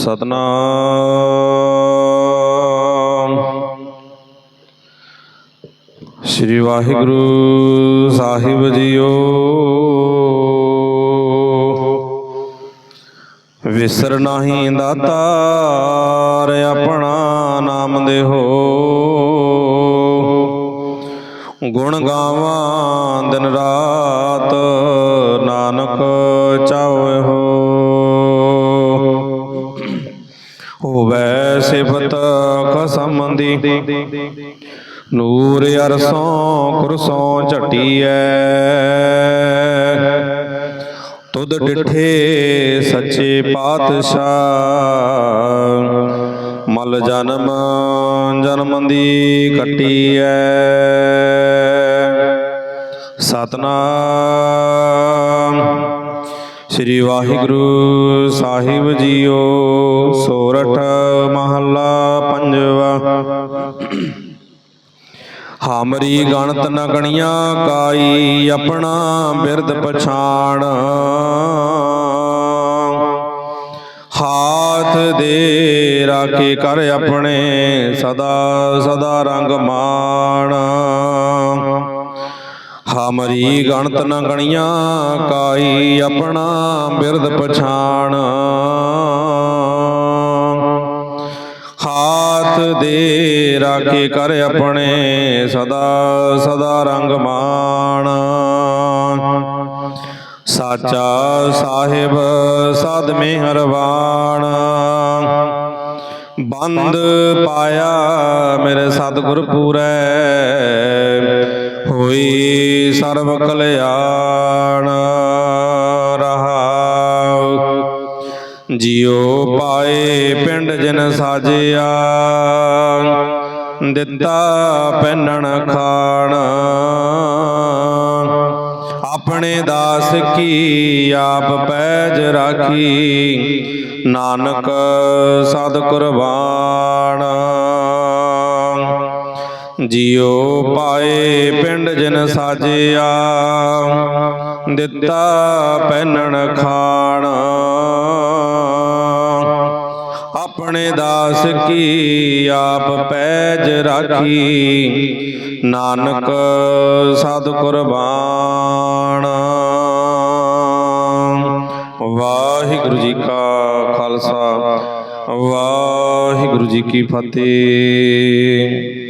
ਸਤਨਾਮ। ਸ੍ਰੀ ਵਾਹਿਗੁਰੂ ਸਾਹਿਬ ਜੀਓ। ਵਿਸਰ ਨਾਹੀ ਦਾਤਾਰ ਆਪਣਾ ਨਾਮ ਦੇਹੋ। ਗੁਣ ਗਾਵਾਂ ਦਿਨ ਰਾਤ ਹੋਵੇ ਸਿਫਤ ਖਸਮ ਦੀ ਨੂਰ ਅਰਸੋਂ ਕੁਰਸੋਂ ਝਟੀਐ। ਤੁਧ ਡਿਠੇ ਸੱਚੇ ਪਾਤਸ਼ਾਹ। ਮਲ ਜਨਮ ਜਨਮ ਦੀ ਕੱਟੀਐ। ਸਤਨਾਮ। ਸ੍ਰੀ ਵਾਹਿਗੁਰੂ ਸਾਹਿਬ ਜੀਓ, ਸੋਰਠ ਮਹੱਲਾ ਪੰਜਵਾ। ਹਾਮਰੀ ਗਣਤ ਨ ਗਣੀਆਂ ਕਾਈ ਆਪਣਾ ਬਿਰਦ ਪਛਾਣ। ਹਾਥ ਦੇ ਰਾਖੇ ਕਰ ਆਪਣੇ ਸਦਾ ਸਦਾ ਰੰਗ ਮਾਣ। ਹਮਰੀ ਗਣਤ ਨ ਗਣੀਆਂ, ਕਾਈ ਆਪਣਾ ਬਿਰਦ ਪਛਾਣ। ਹਾਥ ਦੇ ਰਾਖੇ ਕਰ ਆਪਣੇ ਸਦਾ ਸਦਾ ਰੰਗ ਮਾਣ। ਸਾਚਾ ਸਾਹਿਬ, ਸਦ ਮਿਹਰਬਾਨ ਬੰਦ ਪਾਇਆ ਮੇਰੇ ਸਤਿਗੁਰ ਪੂਰੈ, ਹੋਈ ਸਰਬ ਕਲਿਆਣ ਰਹਾਉ। ਜਿਉ ਪਾਏ ਪਿੰਡ ਜਨ ਸਾਜਿਆ, ਦਿੱਤਾ ਪੈਨਣ ਖਾਣ। ਆਪਣੇ ਦਾਸ ਕੀ ਆਪ ਪੈਜ ਰਾਖੀ, ਨਾਨਕ ਸਦ ਕੁਰਬਾਨ। ਜਿਉ ਪਾਏ ਪਿੰਡ ਜਨ ਸਾਜਿਆ, ਦਿੱਤਾ ਪਹਿਨਣ ਖਾਣ। ਆਪਣੇ ਦਾਸ ਕੀ ਆਪ ਪੈਜ ਰਾਖੀ, ਨਾਨਕ ਸਦ ਕੁਰਬਾਨ। ਵਾਹਿਗੁਰੂ ਜੀ ਕਾ ਖਾਲਸਾ, ਵਾਹਿਗੁਰੂ ਜੀ ਕੀ ਫਤਿਹ।